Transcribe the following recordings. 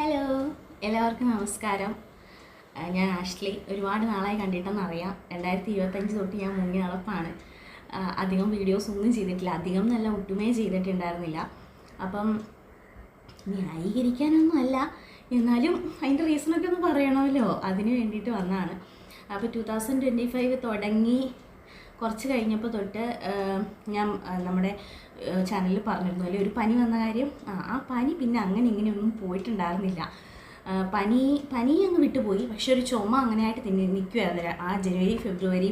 Hello എല്ലാവർക്കും നമസ്കാരം. ഞാൻ ആഷ്ലി. ഒരുപാട് നാളായി കണ്ടിട്ടെന്ന് അറിയാം രണ്ടായിരത്തി ഇരുപത്തഞ്ച് തൊട്ട് ഞാൻ മുങ്ങി നടപ്പാണ്. അധികം വീഡിയോസ് ഒന്നും ചെയ്തിട്ടില്ല. അധികം നല്ല ഒട്ടുമേ ചെയ്തിട്ടുണ്ടായിരുന്നില്ല. അപ്പം ന്യായീകരിക്കാനൊന്നും അല്ല. എന്നാലും അതിന്റെ റീസണൊക്കെ ഒന്ന് പറയണമല്ലോ. അതിന് വേണ്ടിയിട്ട് വന്നതാണ് അപ്പോൾ ടു തൗസൻഡ് ട്വന്റി ഫൈവ് തുടങ്ങി. കുറച്ച് കഴിഞ്ഞപ്പോൾ തൊട്ട് ഞാൻ നമ്മുടെ ചാനലിൽ പറഞ്ഞിരുന്നു. അല്ലെ ഒരു പനി വന്ന കാര്യം ആ ആ പനി പിന്നെ അങ്ങനെ ഇങ്ങനെയൊന്നും പോയിട്ടുണ്ടായിരുന്നില്ല. പനി പനി അങ്ങ് വിട്ടുപോയി. പക്ഷെ ഒരു ചുമ അങ്ങനെയായിട്ട് തന്നെ നിൽക്കുമായിരുന്നു ആ ജനുവരി ഫെബ്രുവരി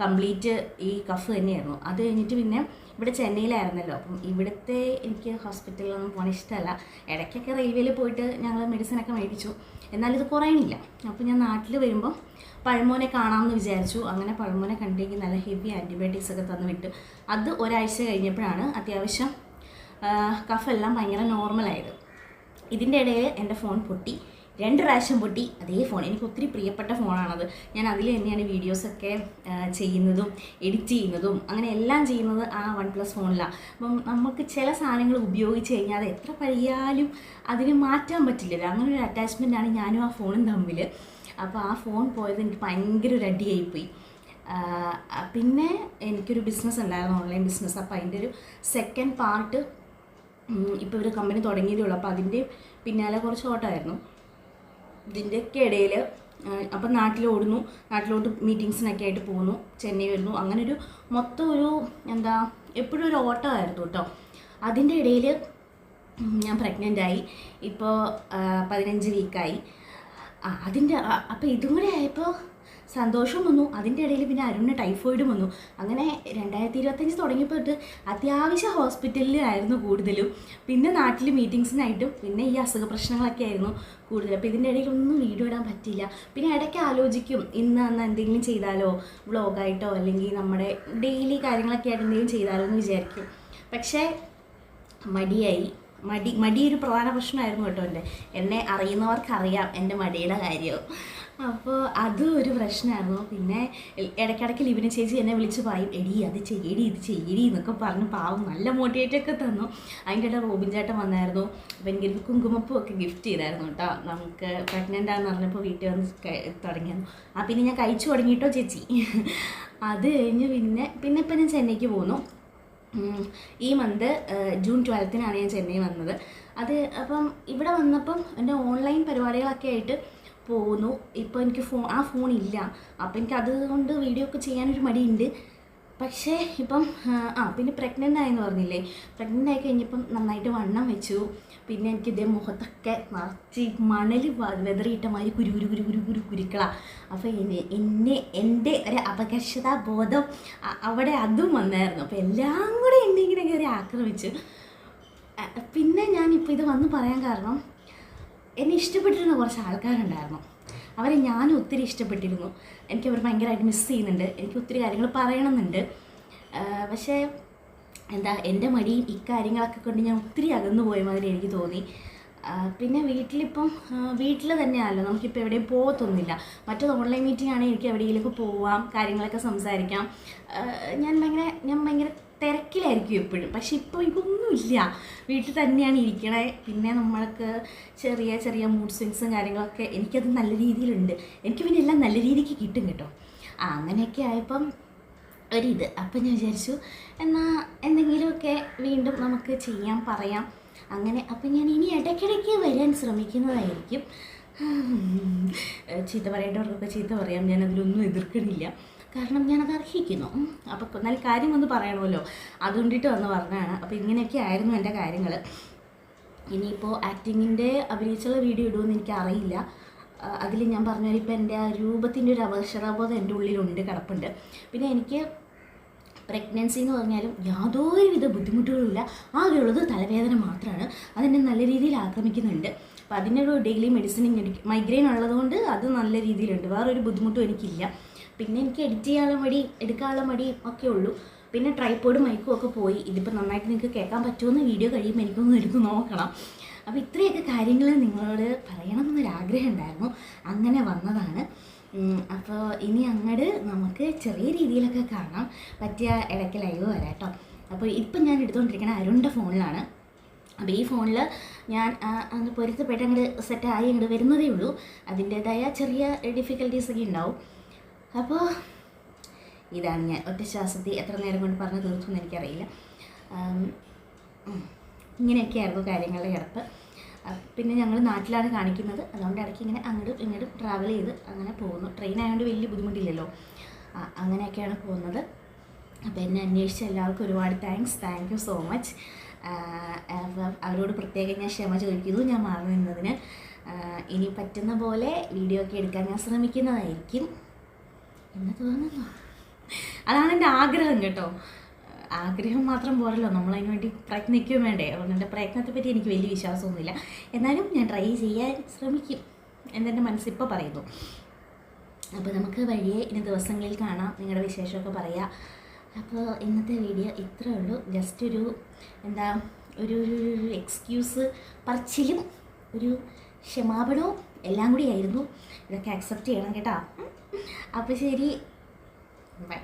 കംപ്ലീറ്റ് ഈ കഫ് തന്നെയായിരുന്നു. അത് കഴിഞ്ഞിട്ട് പിന്നെ ഇവിടെ ചെന്നൈയിലായിരുന്നല്ലോ. അപ്പം ഇവിടുത്തെ എനിക്ക് ഹോസ്പിറ്റലിലൊന്നും പോകാൻ ഇഷ്ടമല്ല. ഇടയ്ക്കൊക്കെ റെയിൽവേയിൽ പോയിട്ട് ഞങ്ങൾ മെഡിസിനൊക്കെ മേടിച്ചു. എന്നാലിത് കുറയണില്ല. അപ്പോൾ ഞാൻ നാട്ടിൽ വരുമ്പോൾ പഴമോനെ കാണാമെന്ന് വിചാരിച്ചു. അങ്ങനെ പഴമോനെ കണ്ടെങ്കിൽ നല്ല ഹെവി ആന്റിബയോട്ടിക്സ് ഒക്കെ തന്നു വിട്ടു. അത് ഒരാഴ്ച കഴിഞ്ഞപ്പോഴാണ് അത്യാവശ്യം കഫെല്ലാം ഭയങ്കര നോർമലായത് ഇതിന്റെ ഇടയിൽ എന്റെ ഫോൺ പൊട്ടി. രണ്ട് പ്രാവശ്യം പൊട്ടി അതേ ഫോൺ എനിക്ക് ഒത്തിരി പ്രിയപ്പെട്ട ഫോണാണത് ഞാൻ അതിൽ തന്നെയാണ് വീഡിയോസൊക്കെ ചെയ്യുന്നതും എഡിറ്റ് ചെയ്യുന്നതും അങ്ങനെ എല്ലാം ചെയ്യുന്നത് ആ വൺ പ്ലസ് ഫോണിലാണ് അപ്പം നമുക്ക് ചില സാധനങ്ങൾ ഉപയോഗിച്ച് കഴിഞ്ഞാൽ അത് എത്ര പഴിയാലും അതിന് മാറ്റാൻ പറ്റില്ലല്ലോ. അങ്ങനെ ഒരു അറ്റാച്ച്മെന്റാണ് ഞാനും ആ ഫോണും തമ്മിൽ അപ്പോൾ ആ ഫോൺ പോയത് എനിക്ക് ഭയങ്കര ഒരു അടിയായിപ്പോയി പിന്നെ എനിക്കൊരു ബിസിനസ് ഉണ്ടായിരുന്നു ഓൺലൈൻ ബിസിനസ് അപ്പോൾ അതിന്റെ ഒരു സെക്കൻഡ് പാർട്ട് ഇപ്പോൾ ഒരു കമ്പനി തുടങ്ങിയതേ ഉള്ളൂ. അപ്പോൾ അതിന്റെ പിന്നാലെ കുറച്ച് ഓട്ടമായിരുന്നു. ഇതിന്റെയൊക്കെ ഇടയിൽ അപ്പം നാട്ടിലോടുന്നു. നാട്ടിലോട്ട് മീറ്റിങ്സിനൊക്കെ ആയിട്ട് പോകുന്നു. ചെന്നൈ വരുന്നു. അങ്ങനെ ഒരു മൊത്തം ഒരു എന്താ എപ്പോഴും ഒരു ഓട്ടമായിരുന്നു കേട്ടോ. അതിന്റെ ഇടയിൽ ഞാൻ പ്രഗ്നന്റ് ആയി ഇപ്പോൾ പതിനഞ്ച് വീക്കായി. അതിന്റെ അപ്പോൾ ഇതും കൂടെ ആയപ്പോൾ സന്തോഷം വന്നു അതിന്റെ ഇടയിൽ പിന്നെ അരുണിന് ടൈഫോയിഡും വന്നു. അങ്ങനെ രണ്ടായിരത്തി ഇരുപത്തഞ്ച് തുടങ്ങിയപ്പോൾ തൊട്ട് അത്യാവശ്യം ഹോസ്പിറ്റലിലായിരുന്നു കൂടുതലും. പിന്നെ നാട്ടിൽ മീറ്റിങ്സിനായിട്ടും പിന്നെ ഈ അസുഖ പ്രശ്നങ്ങളൊക്കെ ആയിരുന്നു കൂടുതൽ അപ്പോൾ ഇതിന്റെ ഇടയിൽ ഒന്നും വീഡിയോ ഇടാൻ പറ്റില്ല പിന്നെ ഇടയ്ക്ക് ആലോചിക്കും ഇന്ന് അന്ന് എന്തെങ്കിലും ചെയ്താലോ? വ്ളോഗായിട്ടോ? അല്ലെങ്കിൽ നമ്മുടെ ഡെയിലി കാര്യങ്ങളൊക്കെ ആയിട്ട് എന്തെങ്കിലും ചെയ്താലോ എന്ന് വിചാരിക്കും. പക്ഷേ മടിയായി. മടി മടി ഒരു പ്രധാന പ്രശ്നമായിരുന്നു കേട്ടോ എന്റെ. എന്നെ അറിയുന്നവർക്കറിയാം എന്റെ മടിയുടെ കാര്യം. അപ്പോൾ അതും ഒരു പ്രശ്നമായിരുന്നു പിന്നെ ഇടയ്ക്കിടയ്ക്ക് ലിബിന ചേച്ചി എന്നെ വിളിച്ച് പറയും എടി അത് ചെയ്യടി ഇത് ചെയ്യടി എന്നൊക്കെ പറഞ്ഞ് പാവം നല്ല മോട്ടിവേറ്റ് ഒക്കെ തന്നു. അതിന്റെ ഇടയിൽ റോബിൻ ചേട്ടൻ വന്നായിരുന്നു. അപ്പോൾ എനിക്കൊരു കുങ്കുമപ്പൂ ഒക്കെ ഗിഫ്റ്റ് ചെയ്തായിരുന്നു കേട്ടോ. നമുക്ക് പ്രഗ്നന്റ് ആണെന്ന് പറഞ്ഞപ്പോൾ വീട്ടിൽ വന്ന് തുടങ്ങിയിരുന്നു. ആ പിന്നെ ഞാൻ കഴിച്ചു തുടങ്ങിയിട്ടോ ചേച്ചി. അത് കഴിഞ്ഞ് പിന്നെ പിന്നെ ഇപ്പം ഞാൻ ചെന്നൈക്ക് പോന്നു. ഈ മന്ത് ജൂൺ ട്വൽത്തിനാണ് ഞാൻ ചെന്നൈ വന്നത്. അത് അപ്പം ഇവിടെ വന്നപ്പം എന്റെ ഓൺലൈൻ പരിപാടികളൊക്കെ ആയിട്ട് പോകുന്നു ഇപ്പോൾ എനിക്ക് ഫോൺ ആ ഫോൺ ഇല്ല. അപ്പം എനിക്ക് അതുകൊണ്ട് വീഡിയോ ഒക്കെ ചെയ്യാനൊരു മടിയുണ്ട്. പക്ഷേ ഇപ്പം ആ, പിന്നെ പ്രഗ്നന്റ് ആയെന്ന് പറഞ്ഞില്ലേ? പ്രഗ്നന്റ് ആയി കഴിഞ്ഞപ്പം നന്നായിട്ട് വണ്ണം വെച്ചു. പിന്നെ എനിക്ക് ഇതേ മുഖത്തൊക്കെ നിറച്ച് മണൽ വെതറിയിട്ട മാതിരി കുരു കുരു കുരു കുരു കുരു കുരുക്കളാ. അപ്പോൾ എന്നെ എന്നെ എന്റെ ഒരു അപകർഷതാ ബോധം അവിടെ അതും വന്നായിരുന്നു. അപ്പോൾ എല്ലാം കൂടെ എന്നെ ഇങ്ങനെ കയറി ആക്രമിച്ചു. പിന്നെ ഞാനിപ്പോൾ ഇത് വന്ന് പറയാൻ കാരണം എന്നെ ഇഷ്ടപ്പെട്ടിരുന്ന കുറച്ച് ആൾക്കാരുണ്ടായിരുന്നു. അവരെ ഞാനും ഒത്തിരി ഇഷ്ടപ്പെട്ടിരുന്നു. എനിക്ക് അവർ ഭയങ്കരമായിട്ട് മിസ് ചെയ്യുന്നുണ്ട്. എനിക്ക് ഒത്തിരി കാര്യങ്ങൾ പറയണമെന്നുണ്ട്. പക്ഷേ എന്താ എന്റെ മടിയും ഇക്കാര്യങ്ങളൊക്കെ കൊണ്ട് ഞാൻ ഒത്തിരി അകന്നു പോയ മാതിരി എനിക്ക് തോന്നി. പിന്നെ വീട്ടിലിപ്പം വീട്ടിൽ തന്നെയാണല്ലോ. നമുക്കിപ്പോൾ എവിടെയും പോകത്തൊന്നുമില്ല. മറ്റൊരു ഓൺലൈൻ മീറ്റിംഗ് ആണെങ്കിൽ എനിക്ക് എവിടെയെങ്കിലും പോവാം കാര്യങ്ങളൊക്കെ സംസാരിക്കാം. ഞാൻ ഭയങ്കര ഞാൻ ഭയങ്കര തിരക്കിലായിരിക്കും എപ്പോഴും. പക്ഷെ ഇപ്പോൾ ഇതൊന്നുമില്ല. വീട്ടിൽ തന്നെയാണ് ഇരിക്കണേ. പിന്നെ നമ്മൾക്ക് ചെറിയ ചെറിയ മൂഡ് സ്വിങ്സും കാര്യങ്ങളൊക്കെ എനിക്കത് നല്ല രീതിയിലുണ്ട്. എനിക്ക് പിന്നെ എല്ലാം നല്ല രീതിക്ക് കിട്ടും കേട്ടോ. ആ അങ്ങനെയൊക്കെ ആയപ്പം ഒരിത്. അപ്പം ഞാൻ വിചാരിച്ചു എന്നാൽ എന്തെങ്കിലുമൊക്കെ വീണ്ടും നമുക്ക് ചെയ്യാൻ പറയാം. അങ്ങനെ അപ്പം ഞാൻ ഇനി ഇടയ്ക്കിടയ്ക്ക് വരാൻ ശ്രമിക്കുന്നതായിരിക്കും. ചീത്ത പറയേണ്ടവർക്കൊക്കെ ചീത്ത പറയാം. ഞാൻ അതിലൊന്നും എതിർക്കണില്ല. കാരണം ഞാനത് അർഹിക്കുന്നു. അപ്പം അപ്പോൾ നല്ല കാര്യം ഒന്ന് പറയണമല്ലോ. അതുകൊണ്ടിട്ട് വന്ന് പറഞ്ഞതാണ്. അപ്പോൾ ഇങ്ങനെയൊക്കെ ആയിരുന്നു എന്റെ കാര്യങ്ങൾ ഇനിയിപ്പോൾ ആക്ടിങ്ങിന്റെ അഭിനയിച്ചുള്ള വീഡിയോ ഇടുമെന്ന് എനിക്കറിയില്ല. അതിൽ ഞാൻ പറഞ്ഞ ഇപ്പോൾ എന്റെ ആ രൂപത്തിന്റെ ഒരു അവശതാബോധം എന്റെ ഉള്ളിലുണ്ട് കിടപ്പുണ്ട്. പിന്നെ എനിക്ക് പ്രഗ്നൻസി എന്ന് പറഞ്ഞാലും യാതൊരുവിധ ബുദ്ധിമുട്ടുകളുമില്ല. ആകെയുള്ളത് തലവേദന മാത്രമാണ് അതെന്നെ നല്ല രീതിയിൽ ആക്രമിക്കുന്നുണ്ട്. അപ്പോൾ അതിനൊരു ഡെയിലി മെഡിസിൻ മൈഗ്രെയിൻ ഉള്ളതുകൊണ്ട് അത് നല്ല രീതിയിലുണ്ട്. വേറൊരു ബുദ്ധിമുട്ടും എനിക്കില്ല. പിന്നെ എനിക്ക് എഡിറ്റ് ചെയ്യാനുള്ള മടി എടുക്കാനുള്ള മടി ഒക്കെ ഉള്ളൂ. പിന്നെ ട്രൈപ്പോഡും മൈക്കും ഒക്കെ പോയി. ഇതിപ്പോൾ നന്നായിട്ട് നിങ്ങൾക്ക് കേൾക്കാൻ പറ്റുമെന്ന് വീഡിയോ കഴിയുമ്പോൾ എനിക്കൊന്ന് എടുത്ത് നോക്കണം. അപ്പോൾ ഇത്രയൊക്കെ കാര്യങ്ങൾ നിങ്ങളോട് പറയണമെന്നൊരാഗ്രഹം ഉണ്ടായിരുന്നു. അങ്ങനെ വന്നതാണ്. അപ്പോൾ ഇനി അങ്ങോട്ട് നമുക്ക് ചെറിയ രീതിയിലൊക്കെ കാണാം. പറ്റിയ ഇടയ്ക്ക് ലൈവ് വരാം കേട്ടോ അപ്പോൾ ഇപ്പം ഞാൻ എടുത്തുകൊണ്ടിരിക്കുന്ന അരുണിന്റെ ഫോണിലാണ്. അപ്പോൾ ഈ ഫോണിൽ ഞാൻ അന്ന് പൊരുത്തപ്പെട്ട് അങ്ങോട്ട് സെറ്റായി അങ്ങോട്ട് വരുന്നതേ ഉള്ളൂ. അതിന്റേതായ ചെറിയ ഡിഫിക്കൽട്ടീസ് ഒക്കെ ഉണ്ടാവും. അപ്പോൾ ഇതാണ് ഞാൻ ഒറ്റ ശ്വാസത്തിൽ എത്ര നേരം കൊണ്ട് പറഞ്ഞ് തീർത്തുമെന്ന് എനിക്കറിയില്ല. ഇങ്ങനെയൊക്കെയായിരുന്നു കാര്യങ്ങളുടെ കിടപ്പ്. പിന്നെ ഞങ്ങൾ നാട്ടിലാണ് കാണിക്കുന്നത്. അതുകൊണ്ട് ഇടയ്ക്ക് ഇങ്ങനെ അങ്ങോട്ടും ഇങ്ങോട്ടും ട്രാവൽ ചെയ്ത് അങ്ങനെ പോകുന്നു. ട്രെയിൻ ആയതുകൊണ്ട് വലിയ ബുദ്ധിമുട്ടില്ലല്ലോ. അങ്ങനെയൊക്കെയാണ് പോകുന്നത്. അപ്പോൾ എന്നെ അന്വേഷിച്ച എല്ലാവർക്കും ഒരുപാട് thanks thank you so much അവരോട് പ്രത്യേകം ഞാൻ ക്ഷമ ചോദിക്കുന്നു. ഞാൻ മാറി നിന്നതിന്. ഇനി പറ്റുന്ന പോലെ വീഡിയോ ഒക്കെ എടുക്കാൻ ഞാൻ ശ്രമിക്കുന്നതായിരിക്കും. എന്ന് തോന്നുന്നു അതാണ് എന്റെ ആഗ്രഹം കേട്ടോ. ആഗ്രഹം മാത്രം പോരല്ലോ. നമ്മളതിന് വേണ്ടി പ്രയത്നിക്കുകയും വേണ്ടേ. അതുകൊണ്ട് എന്റെ പ്രയത്നത്തെ പറ്റി എനിക്ക് വലിയ വിശ്വാസമൊന്നുമില്ല. എന്നാലും ഞാൻ ട്രൈ ചെയ്യാൻ ശ്രമിക്കും എന്നെന്റെ മനസ്സിപ്പോൾ പറയുന്നു. അപ്പോൾ നമുക്ക് വഴിയെ ഇനി ദിവസങ്ങളിൽ കാണാം. നിങ്ങളുടെ വിശേഷമൊക്കെ പറയാം. അപ്പോൾ ഇന്നത്തെ വീഡിയോ ഇത്രേ ഉള്ളൂ. ജസ്റ്റ് ഒരു എന്താ ഒരു ഒരു എക്സ്ക്യൂസ് പറച്ചിലും ഒരു ക്ഷമാപണവും എല്ലാം കൂടി ആയിരുന്നു. ഇതൊക്കെ അക്സെപ്റ്റ് ചെയ്യണം കേട്ടോ. അപ്പോൾ ശരി ബൈ